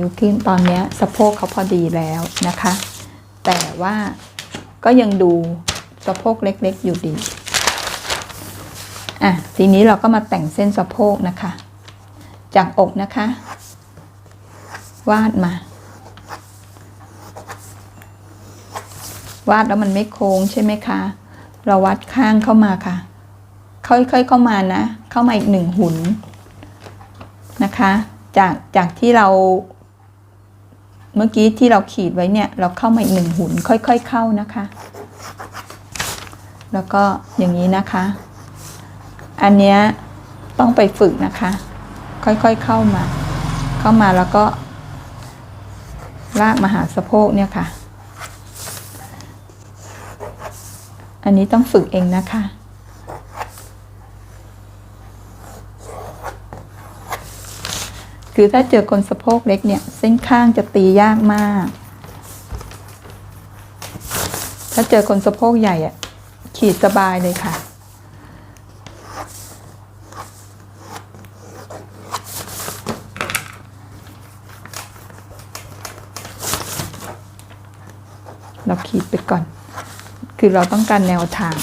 นิ้วขึ้นตอนนี้สะโพกเขาพอดีแล้วนะคะ แต่ว่าก็ยังดูสะโพกเล็กๆอยู่ดีอะทีนี้เราก็มาแต่งเส้นสะโพกนะคะ จากอกนะคะ วาดมา วาดแล้วมันไม่โค้งใช่ไหมคะ เราวัดข้างเข้ามาค่ะ ค่อยๆเข้ามานะ เข้ามาอีกหนึ่งหุนนะคะ จากจากที่เรา เมื่อกี้ที่เราขีดไว้เนี่ย เราเข้ามาอีกหนึ่งหุนค่อย ๆ เข้านะคะ แล้วก็อย่างนี้นะคะ อันเนี้ยต้องไปฝึกนะคะ ค่อยๆเข้ามา เข้ามาแล้วก็ ลากมาหาสะโพกเนี่ยค่ะ อันนี้ต้องฝึกเองนะคะ คือถ้าเจอคนสะโพกเล็กเนี่ย เส้นข้างจะตียากมาก ถ้าเจอคนสะโพกใหญ่อะขีดสบายเลยค่ะ เราขีดไปก่อน คือเราต้องการแนวทาง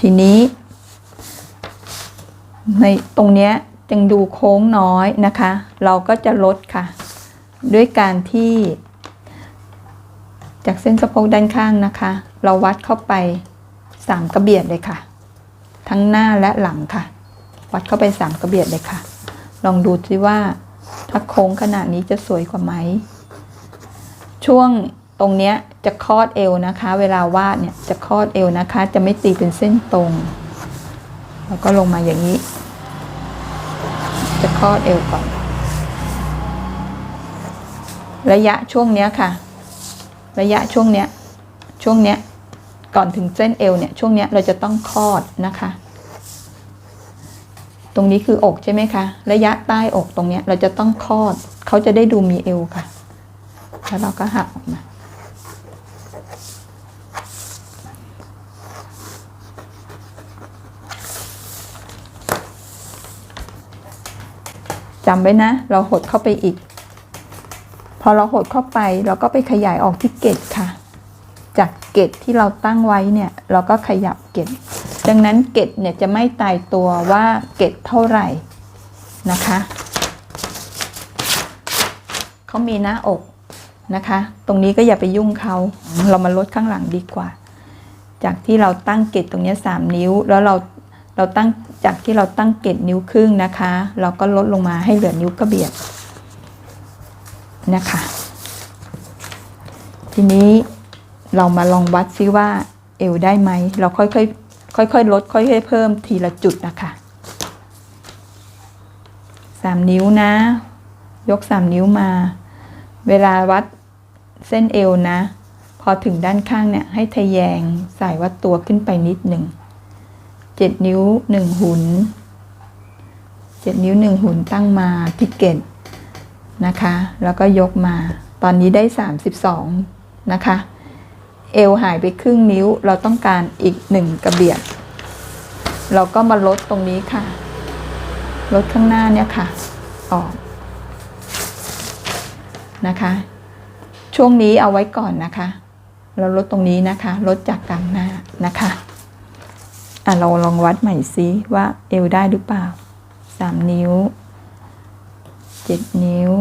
ทีนี้ ในตรงเนี้ยจึงดูโค้งน้อยนะคะ เราก็จะลดค่ะ ด้วยการที่ จากเส้นสะโพกด้านข้างนะคะ เราวัดเข้าไปสามกระเบียดเลยค่ะ ทั้งหน้าและหลังค่ะ วัดเข้าไปสามกระเบียดเลยค่ะ ลองดูสิว่าถ้าโค้งขนาดนี้จะสวยกว่าไหม ช่วงตรงเนี้ยจะคลอดเอวนะคะ เวลาวาดเนี่ยจะคลอดเอวนะคะ จะไม่ตีเป็นเส้นตรง แล้วก็ลงมาอย่างนี้ จะคลอดเอวก่อน ระยะช่วงเนี้ยค่ะ ระยะช่วงเนี้ย ช่วงเนี้ย ก่อนถึงเส้นเอวเนี่ย ช่วงเนี้ยเราจะต้องคลอดนะคะ ตรงนี้คืออกใช่ไหมคะ ระยะใต้อกตรงเนี้ยเราจะต้องคลอด เขาจะได้ดูมีเอวค่ะ แล้วเราก็หักออกมา จำไว้นะ เราหดเข้าไปอีก พอเราหดเข้าไปเราก็ไปขยายออกที่เกตค่ะ จากเกตที่เราตั้งไว้เนี่ย เราก็ขยับเกตดังนั้นเกตเนี่ยจะไม่ตายตัวว่าเกตเท่าไหร่นะคะเขามีหน้าอกนะคะ ตรงนี้ก็อย่าไปยุ่งเขาเรามาลดข้างหลังดีกว่า จากที่เราตั้งเกตตรงเนี้ยสามนิ้วแล้วเรา เราตั้งจากที่เราตั้งเกตนิ้วครึ่งนะคะ เราก็ลดลงมาให้เหลือนิ้วกระเบียดนะคะ ทีนี้เรามาลองวัดซิว่าเอวได้ไหม เราค่อยๆค่อยๆลดค่อยๆเพิ่มทีละจุดนะคะสามนิ้วนะ ยกสามนิ้วมา เวลาวัดเส้นเอวนะ พอถึงด้านข้างเนี่ยให้ทะแยงสายวัดตัวขึ้นไปนิดหนึ่ง เจ็ดนิ้วหนึ่งหุนเจ็ดนิ้วหนึ่งหุนตั้งมาที่เก็ตนะคะ แล้วก็ยกมา ตอนนี้ได้สามสิบสองนะคะ เอวหายไปครึ่งนิ้ว เราต้องการอีกหนึ่งกระเบียด เราก็มาลดตรงนี้ค่ะ ลดข้างหน้าเนี่ยค่ะ ออก นะคะ ช่วงนี้เอาไว้ก่อนนะคะ เราลดตรงนี้นะคะ ลดจากกลางหน้านะคะ อะเราลองวัดใหม่ซิว่าเอวได้หรือเปล่าสามนิ้วเจ็ดนิ้ว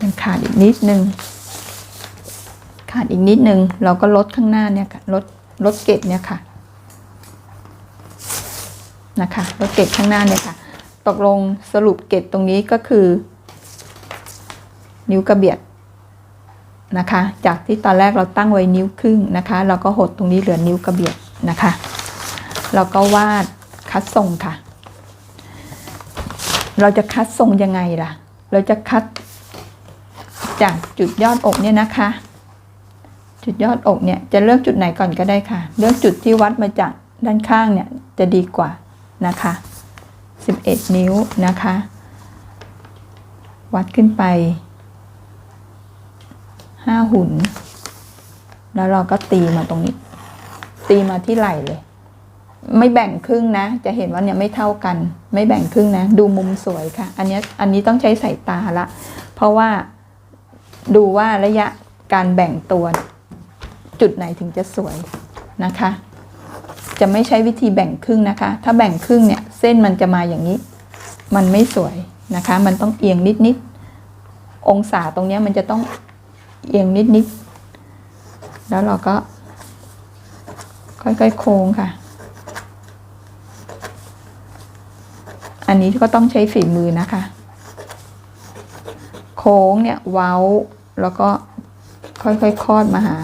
ยังขาดอีกนิดนึง ขาดอีกนิดนึง เราก็ลดข้างหน้าเนี่ยค่ะลดลดเกตเนี่ยค่ะนะคะลดเกตข้างหน้าเนี่ยค่ะ ตกลงสรุปเกตตรงนี้ก็คือ นิ้วกระเบียด นะคะ จากที่ตอนแรกเราตั้งไว้นิ้วครึ่งนะคะ เราก็หดตรงนี้เหลือนิ้วกระเบียดนะคะ เราก็วาดคัดทรงค่ะ เราจะคัดทรงยังไงล่ะ เราจะคัดจากจุดยอดอกเนี่ยนะคะ จุดยอดอกเนี่ยจะเลือกจุดไหนก่อนก็ได้ค่ะ เลือกจุดที่วัดมาจากด้านข้างเนี่ยจะดีกว่านะคะ 11 นิ้วนะคะ วัดขึ้นไป 5หุ่นแล้วเราก็ตีมาตรงนี้ ตีมาที่ไหล่เลย ไม่แบ่งครึ่งนะ จะเห็นว่าเนี่ยไม่เท่ากัน ไม่แบ่งครึ่งนะ ดูมุมสวยค่ะ อันนี้อันนี้ต้องใช้สายตาละ เพราะว่าดูว่าระยะการแบ่งตัวจุดไหนถึงจะสวยนะคะ จะไม่ใช้วิธีแบ่งครึ่งนะคะ ถ้าแบ่งครึ่งเนี่ย เส้นมันจะมาอย่างนี้ มันไม่สวยนะคะ มันต้องเอียงนิดๆองศาตรงนี้มันจะต้อง เอียงนิดๆ แล้วเราก็ ค่อยๆ โค้งค่ะ อันนี้ก็ต้องใช้ฝีมือนะคะ โค้งเนี่ยเว้า แล้วก็ค่อยๆคลอดมาหา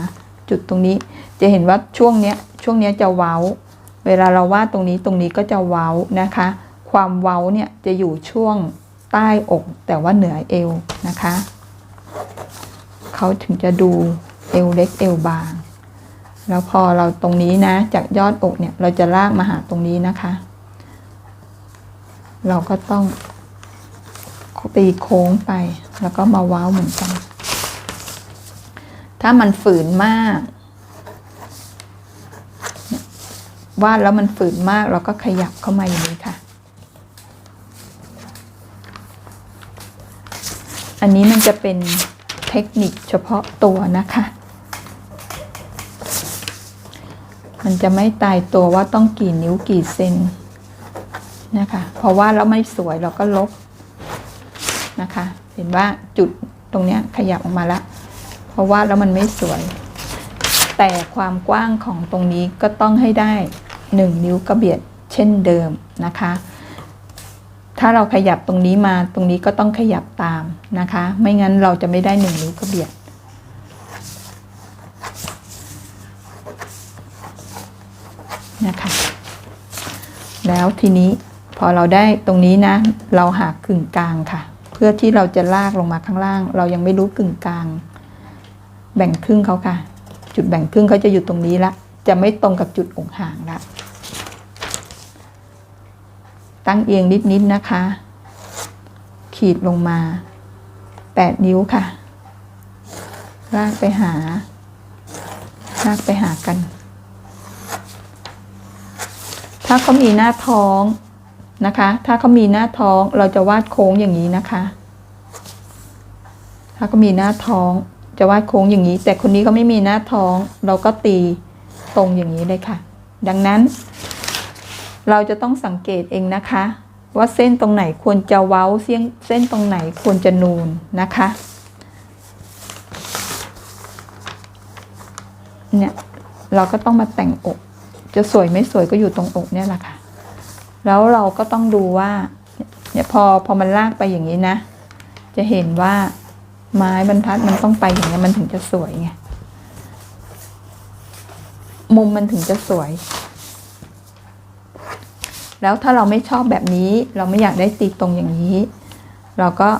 จุดตรงนี้ จะเห็นว่าช่วงเนี้ยช่วงเนี้ยจะเว้า เวลาเราวาดตรงนี้ตรงนี้ก็จะเว้านะคะ ความเว้าเนี่ยจะอยู่ช่วงใต้อกแต่ว่าเหนือเอวนะคะ เขาถึงจะดูเอวเล็กเอวบาง แล้วพอเราตรงนี้นะ จากยอดอกเนี่ย เราจะลากมาหาตรงนี้นะคะ เราก็ต้องตีโค้งไป แล้วก็มาว้าวเหมือนกัน ถ้ามันฝืนมากวาดแล้วมันฝืนมากเราก็ขยับเข้ามาอย่างนี้ค่ะ อันนี้มันจะเป็น เทคนิคเฉพาะตัวนะคะ มันจะไม่ตายตัวว่าต้องกี่นิ้วกี่เซนนะคะ เพราะว่าเราไม่สวยเราก็ลบนะคะ เห็นว่าจุดตรงเนี้ยขยับออกมาล้วเพราะว่าแล้วมันไม่สวย แต่ความกว้างของตรงนี้ก็ต้องให้ได้หนึ่งนิ้วกระเบียดเช่นเดิมนะคะ ถ้าเราขยับตรงนี้มาตรงนี้ก็ต้องขยับตามนะคะ ไม่งั้นเราจะไม่ได้หนึ่งนิ้วกระเบียด นะคะ แล้วทีนี้พอเราได้ตรงนี้นะ เราหากึ่งกลางค่ะ เพื่อที่เราจะลากลงมาข้างล่าง เรายังไม่รู้กึ่งกลาง แบ่งครึ่งเขาค่ะ จุดแบ่งครึ่งเขาจะอยู่ตรงนี้ละ จะไม่ตรงกับจุดอกห่างละ ตั้งเอียงนิดๆนะคะ ขีดลงมาแปดนิ้วค่ะ ลากไปหา ลากไปหากัน ถ้าเขามีหน้าท้องนะคะ ถ้าเขามีหน้าท้องเราจะวาดโค้งอย่างนี้นะคะ ถ้าเขามีหน้าท้องจะวาดโค้งอย่างนี้ แต่คนนี้เขาไม่มีหน้าท้อง เราก็ตีตรงอย่างนี้เลยค่ะ ดังนั้น เราจะต้องสังเกตเองนะคะ ว่าเส้นตรงไหนควรจะเว้าเส้นเส้นตรงไหนควรจะนูนนะคะเนี่ยเราก็ต้องมาแต่งอก จะสวยไม่สวยก็อยู่ตรงอกเนี่ยแหละค่ะ แล้วเราก็ต้องดูว่าเนี่ยพอพอมันลากไปอย่างนี้นะ จะเห็นว่าไม้บรรทัดมันต้องไปอย่างนี้มันถึงจะสวยไงมุมมันถึงจะสวย แล้วถ้าเราไม่ชอบแบบนี้ เราไม่อยากได้ตีตรงอย่างนี้ เราก็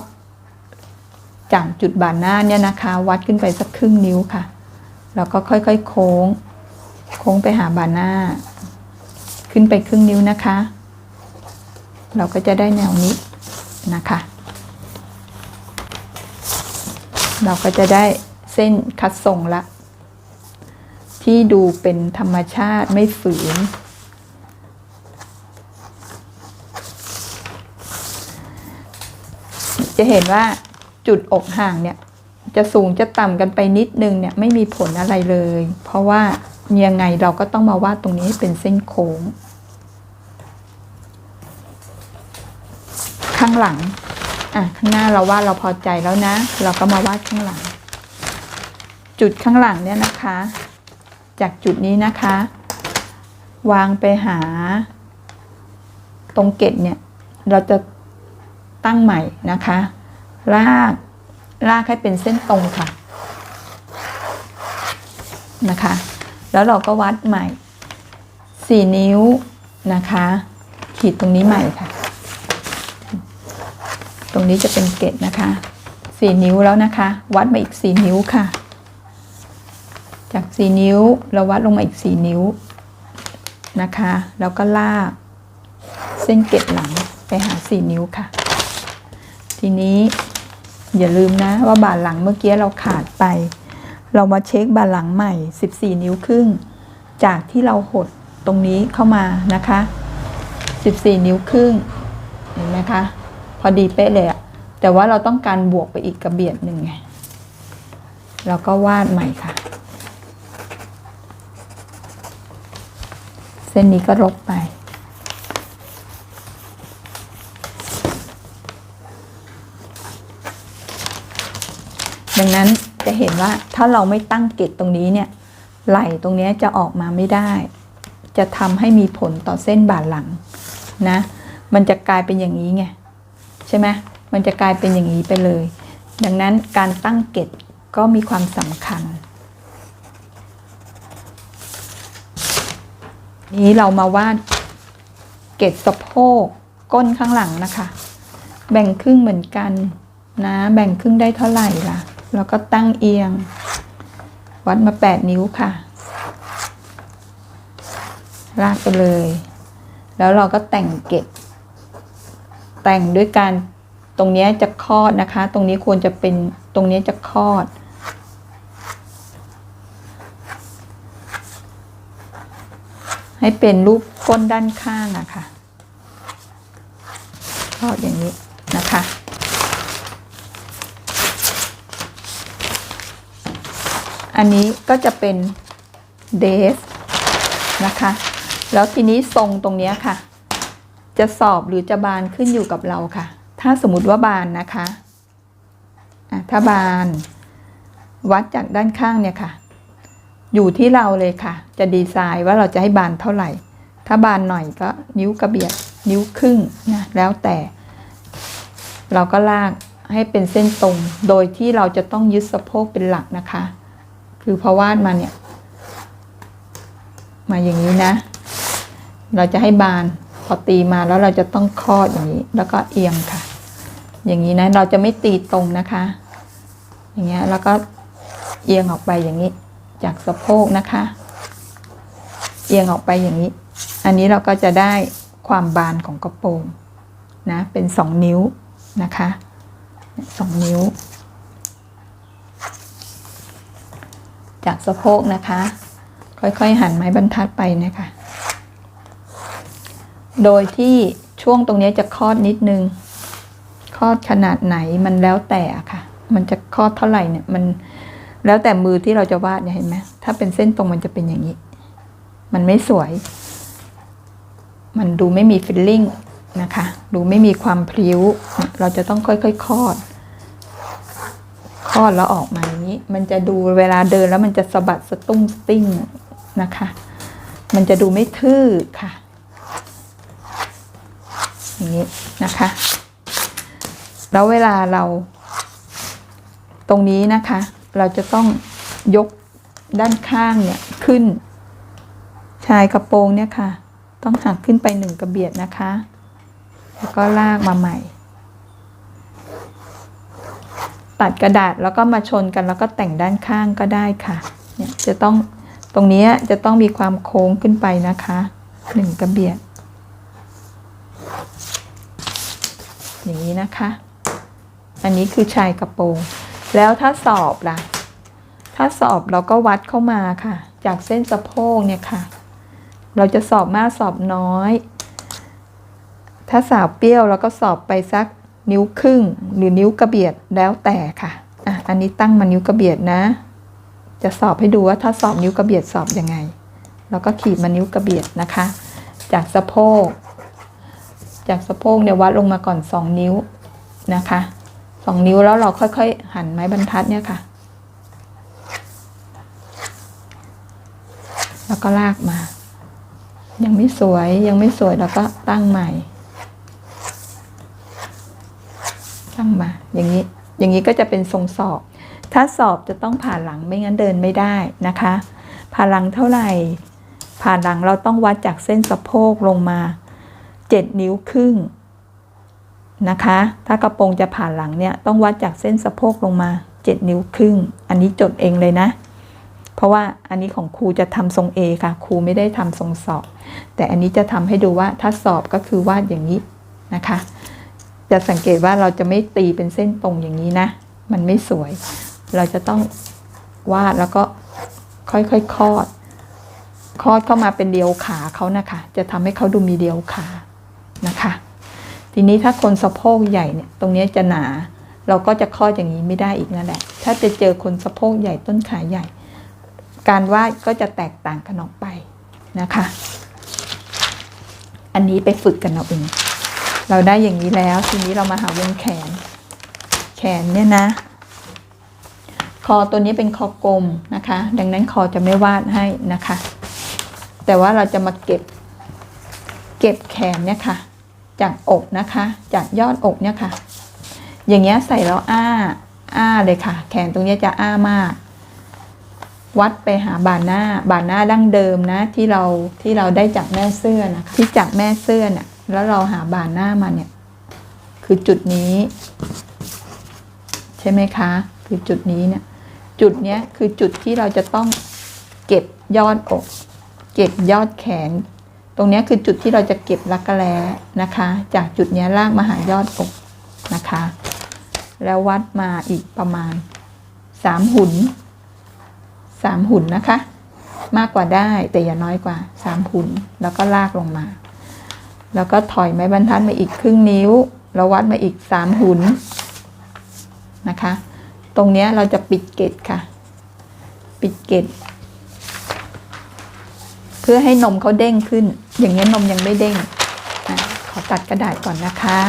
จากจุดบานหน้าเนี่ยนะคะ วัดขึ้นไปสักครึ่งนิ้วค่ะ แล้วก็ค่อยๆโค้ง โค้งไปหาบานหน้า ขึ้นไปครึ่งนิ้วนะคะ เราก็จะได้แนวนี้นะคะ เราก็จะได้เส้นคัดทรงละ ที่ดูเป็นธรรมชาติไม่ฝืน จะเห็นว่าจุดอกห่างเนี่ย จะสูงจะต่ำกันไปนิดนึงเนี่ยไม่มีผลอะไรเลย เพราะว่ายังไงเราก็ต้องมาวาดตรงนี้ให้เป็นเส้นโค้ง ข้างหลังอะข้างหน้าเราวาดเราพอใจแล้วนะ เราก็มาวาดข้างหลัง จุดข้างหลังเนี่ยนะคะ จากจุดนี้นะคะ วางไปหา ตรงเกตเนี่ย เราจะ ตั้งใหม่นะคะลากลากให้เป็นเส้นตรงค่ะนะคะ แล้วเราก็วัดใหม่สี่นิ้วนะคะ ขีดตรงนี้ใหม่ค่ะ ตรงนี้จะเป็นเกตนะคะสี่นิ้วแล้วนะคะ วัดมาอีกสี่นิ้วค่ะ จากสี่นิ้วเราวัดลงมาอีกสี่นิ้วนะคะ แล้วก็ลากเส้นเกตหลังไปหาสี่นิ้วค่ะ ทีนี้อย่าลืมนะว่าบาทหลังเมื่อกี้เราขาดไป เรามาเช็คบาทหลังใหม่ 14 นิ้วครึ่ง จากที่เราหดตรงนี้เข้ามานะคะ 14 นิ้วครึ่งเห็นไหมคะพอดีเป๊ะเลยอะแต่ว่าเราต้องการบวกไปอีกกระเบียดหนึ่งไงเราก็วาดใหม่ค่ะ เส้นนี้ก็ลบไป ดังนั้นจะเห็นว่าถ้าเราไม่ตั้งเกตตรงนี้เนี่ย ไหล่ตรงนี้จะออกมาไม่ได้ จะทำให้มีผลต่อเส้นบ่าหลังนะ มันจะกลายเป็นอย่างนี้ไงใช่ไหมมันจะกลายเป็นอย่างนี้ไปเลย ดังนั้นการตั้งเกตก็มีความสำคัญ นี้เรามาวาดเกตสะโพกก้นข้างหลังนะคะ แบ่งครึ่งเหมือนกันนะ แบ่งครึ่งได้เท่าไหร่ล่ะ แล้วก็ตั้งเอียง วัดมา 8 นิ้วค่ะ ลากไปเลย แล้วเราก็แต่งเกตแต่งด้วยการตรงนี้จะคลอดนะคะ ตรงนี้ควรจะเป็นตรงนี้จะคลอด ให้เป็นรูปก้นด้านข้างอะค่ะคลอดอย่างนี้นะคะ อันนี้ก็จะเป็นเดสนะคะ แล้วทีนี้ทรงตรงนี้ค่ะ จะสอบหรือจะบานขึ้นอยู่กับเราค่ะ ถ้าสมมติว่าบานนะคะะถ้าบานวัดจากด้านข้างเนี่ยค่ะ อยู่ที่เราเลยค่ะ จะดีไซน์ว่าเราจะให้บานเท่าไหร่ ถ้าบานหน่อยก็นิ้วกระเบียดนิ้วครึ่งนะแล้วแต่ เราก็ลากให้เป็นเส้นตรง โดยที่เราจะต้องยึดสะโพกเป็นหลักนะคะ คือพอวาดมาเนี่ย มาอย่างนี้นะ เราจะให้บานพอตีมาแล้วเราจะต้องคลอดอย่างนี้ แล้วก็เอียงค่ะ อย่างนี้นะ เราจะไม่ตีตรงนะคะ อย่างเงี้ยแล้วก็เอียงออกไปอย่างนี้ จากสะโพกนะคะ เอียงออกไปอย่างนี้ อันนี้เราก็จะได้ความบานของกระโปรงนะ เป็นสองนิ้วนะคะสองนิ้ว จากสะโพกนะคะ ค่อยๆหันไม้บรรทัดไปนะคะ โดยที่ช่วงตรงนี้จะคลอดนิดนึง คลอดขนาดไหนมันแล้วแต่ค่ะ มันจะคลอดเท่าไหร่เนี่ยมันแล้วแต่มือที่เราจะวาดเนี่ยเห็นไหมถ้าเป็นเส้นตรงมันจะเป็นอย่างนี้ มันไม่สวย มันดูไม่มีฟิลลิ่งนะคะ ดูไม่มีความพริ้ว เราจะต้องค่อยๆคลอด คลอดแล้วออกมาอย่างนี้ มันจะดูเวลาเดินแล้วมันจะสะบัดสะตุ้งสติ้งนะคะ มันจะดูไม่ทื่อค่ะอย่างนี้นะคะ แล้วเวลาเรา ตรงนี้นะคะ เราจะต้องยกด้านข้างเนี่ยขึ้น ชายกระโปรงเนี่ยค่ะ ต้องหักขึ้นไปหนึ่งกระเบียดนะคะ แล้วก็ลากมาใหม่ ตัดกระดาษแล้วก็มาชนกันแล้วก็แต่งด้านข้างก็ได้ค่ะเนี่ยจะต้องตรงนี้จะต้องมีความโค้งขึ้นไปนะคะหนึ่งกระเบียดอย่างนี้นะคะ อันนี้คือชายกระโปรงแล้วถ้าสอบล่ะ ถ้าสอบเราก็วัดเข้ามาค่ะ จากเส้นสะโพกเนี่ยค่ะ เราจะสอบมากสอบน้อย ถ้าสาวเปรี้ยวเราก็สอบไปสัก นิ้วครึ่งหรือนิ้วกระเบียดแล้วแต่ค่ะอะ อันนี้ตั้งมานิ้วกระเบียดนะ จะสอบให้ดูว่าถ้าสอบนิ้วกระเบียดสอบยังไงเราก็ขีดมานิ้วกระเบียดนะคะ จากสะโพก จากสะโพกเนี่ยวัดลงมาก่อนสองนิ้วนะคะสองนิ้วแล้วเราค่อยๆ หันไม้บรรทัดเนี่ยค่ะ แล้วก็ลากมา ยังไม่สวยยังไม่สวยเราก็ตั้งใหม่ ตั้งมา อย่างนี้ อย่างนี้ก็จะเป็นทรงสอบ ถ้าสอบจะต้องผ่าหลังไม่งั้นเดินไม่ได้นะคะ ผ่าหลังเท่าไหร่ ผ่าหลังเราต้องวัดจากเส้นสะโพกลงมาเจ็ดนิ้วครึ่งนะคะ ถ้ากระโปรงจะผ่าหลังเนี่ยต้องวัดจากเส้นสะโพกลงมาเจ็ดนิ้วครึ่ง อันนี้จดเองเลยนะ เพราะว่าอันนี้ของครูจะทำทรง A ค่ะครูไม่ได้ทำทรงสอบ แต่อันนี้จะทำให้ดูว่าถ้าสอบก็คือวาดอย่างนี้นะคะ จะสังเกตว่าเราจะไม่ตีเป็นเส้นตรงอย่างนี้นะ มันไม่สวย เราจะต้องวาดแล้วก็ค่อยๆคลอด คลอดเข้ามาเป็นเดียวขาเขานะคะ จะทำให้เขาดูมีเดียวขานะคะ ทีนี้ถ้าคนสะโพกใหญ่เนี่ย ตรงนี้จะหนา เราก็จะคลอดอย่างนี้ไม่ได้อีกนั่นแหละ ถ้าจะเจอคนสะโพกใหญ่ต้นขาใหญ่ การวาดก็จะแตกต่างกันออกไปนะคะ อันนี้ไปฝึกกันเอาเอง เราได้อย่างนี้แล้ว ทีนี้เรามาหาวงแขน แขนเนี่ยนะ คอตัวนี้เป็นคอกลมนะคะ ดังนั้นคอจะไม่วาดให้นะคะ แต่ว่าเราจะมาเก็บ เก็บแขนเนี่ยค่ะ จากอกนะคะ จากยอดอกเนี่ยค่ะ อย่างเงี้ยใส่แล้วอ้า อ้าเลยค่ะ แขนตรงนี้จะอ้ามาก วัดไปหาบานหน้า บานหน้าดั้งเดิมนะ ที่เราที่เราได้จากแม่เสื้อนะะที่จากแม่เสื้อนี่ย แล้วเราหาบานหน้ามาเนี่ย คือจุดนี้ ใช่ไหมคะ คือจุดนี้เนี่ย จุดเนี้ยคือจุดที่เราจะต้องเก็บยอดอก เก็บยอดแขน ตรงนี้คือจุดที่เราจะเก็บรักแร้นะคะ จากจุดเนี้ยลากมาหายอดอกนะคะ แล้ววัดมาอีกประมาณสามหุ่นสามหุ่นนะคะ มากกว่าได้แต่อย่าน้อยกว่าสามหุ่นแล้วก็ลากลงมา แล้วก็ถอยไม้บรรทัดมาอีกครึ่งนิ้ว แล้ววัดมาอีกสามหุนนะคะ ตรงนี้เราจะปิดเกตค่ะ ปิดเกตเพื่อให้นมเขาเด้งขึ้น อย่างนี้นมยังไม่เด้งขอตัดกระดาษก่อนนะคะ